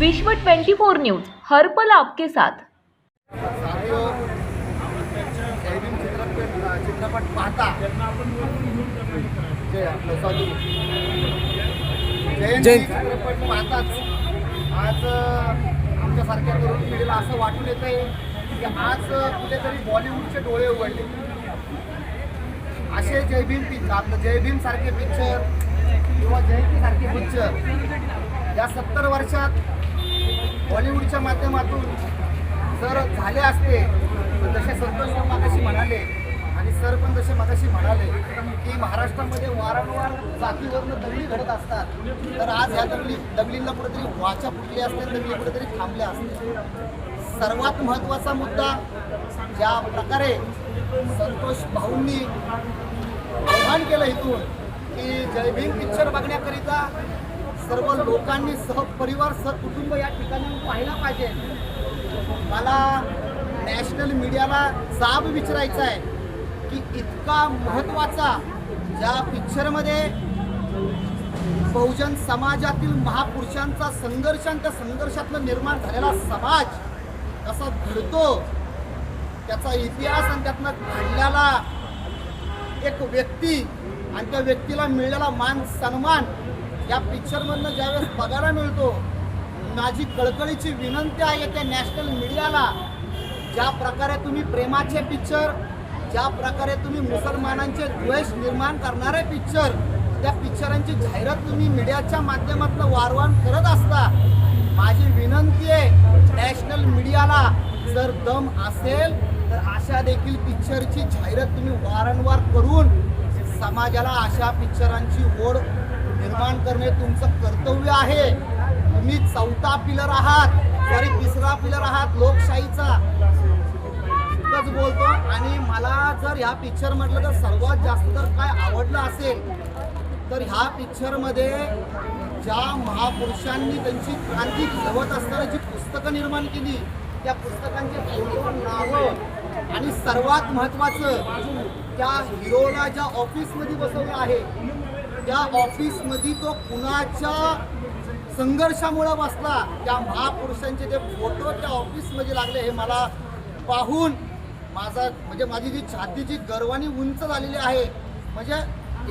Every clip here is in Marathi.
विश्व 24 न्यूज हर पल आपके साथ. चित्रपट पाहता. जय. चित्रपट पाहताच. आज आमच्यासारख्या तरुण पिढीला असं वाटून येत आहे की आज कुठेतरी बॉलिवूडचे डोळे उघडले. असे जयभीम पिक्चर आपलं जयभीम सारखे पिक्चर किंवा जयंती सारखे पिक्चर या सत्तर वर्षात बॉलिवूडच्या माध्यमातून जर झाले असते तर जसे संतोष मागाशी म्हणाले आणि सर पण जसे मागाशी म्हणाले की महाराष्ट्रामध्ये वारंवार जातीवरनं दंगली घडत असतात. तर आज ह्या दंगली दंगलींना कुठेतरी वाचा फुटली असते दंगली कुठेतरी थांबल्या असते सर्वात महत्त्वाचा मुद्दा ज्या प्रकारे संतोष भाऊंनी आव्हान केलं इथून की जयभीम पिक्चर बघण्याकरिता सर्व लोकांनी सहपरिवार सहकुटुंब या ठिकाणी पाहायला पाहिजे. मला नॅशनल मीडियाला जाब विचारायचा आहे की इतका महत्त्वाचा ज्या पिक्चरमध्ये बहुजन समाजातील महापुरुषांचा संघर्ष आणि त्या संघर्षातनं निर्माण झालेला समाज कसा घडतो त्याचा इतिहास आणि त्यातनं घडलेला एक व्यक्ती आणि त्या व्यक्तीला मिळालेला मान सन्मान या पिक्चरमधनं ज्यावेळेस बघायला मिळतो माझी कळकळीची विनंती आहे त्या नॅशनल मीडियाला ज्या प्रकारे तुम्ही प्रेमाचे पिक्चर ज्या प्रकारे तुम्ही मुसलमानांचे द्वेष निर्माण करणारे पिक्चर त्या पिक्चरांची जाहिरात तुम्ही मीडियाच्या माध्यमातून वारंवार करत असता माझी विनंती आहे नॅशनल मीडियाला जर दम असेल तर अशा देखील पिक्चरची जाहिरात तुम्ही वारंवार करून समाजाला अशा पिक्चरांची ओढ निर्माण करणे तुमचं कर्तव्य आहे. तुम्ही चौथा पिलर आहात. सॉरी तिसरा पिलर आहात लोकशाहीचा. इतकंच बोलतो. आणि मला जर ह्या पिक्चर म्हटलं तर सर्वात जास्त जर काय आवडलं असेल तर ह्या पिक्चरमध्ये ज्या महापुरुषांनी त्यांची क्रांती घडवत असताना जी पुस्तकं निर्माण केली त्या पुस्तकांचे फोटो नावं आणि सर्वात महत्त्वाचं त्या हिरोला ज्या ऑफिसमध्ये बसवलं आहे त्या ऑफिसमध्ये तो कुणाच्या संघर्षामुळं बसला? त्या महापुरुषांचे जे फोटो त्या ऑफिसमध्ये लागले हे मला पाहून माझा म्हणजे माझी जी छातीची गर्वानी उंच झालेली आहे. म्हणजे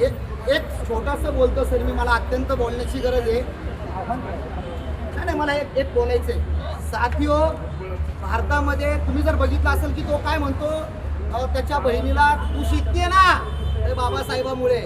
एक एक छोटासा बोलतो सर मी मला अत्यंत बोलण्याची गरज आहे. नाही नाही मला एक एक बोलायचं आहे साथियो भारतामध्ये तुम्ही जर बघितलं असेल की तो काय म्हणतो त्याच्या बहिणीला तू शिकते ना? ते बाबासाहेबामुळे.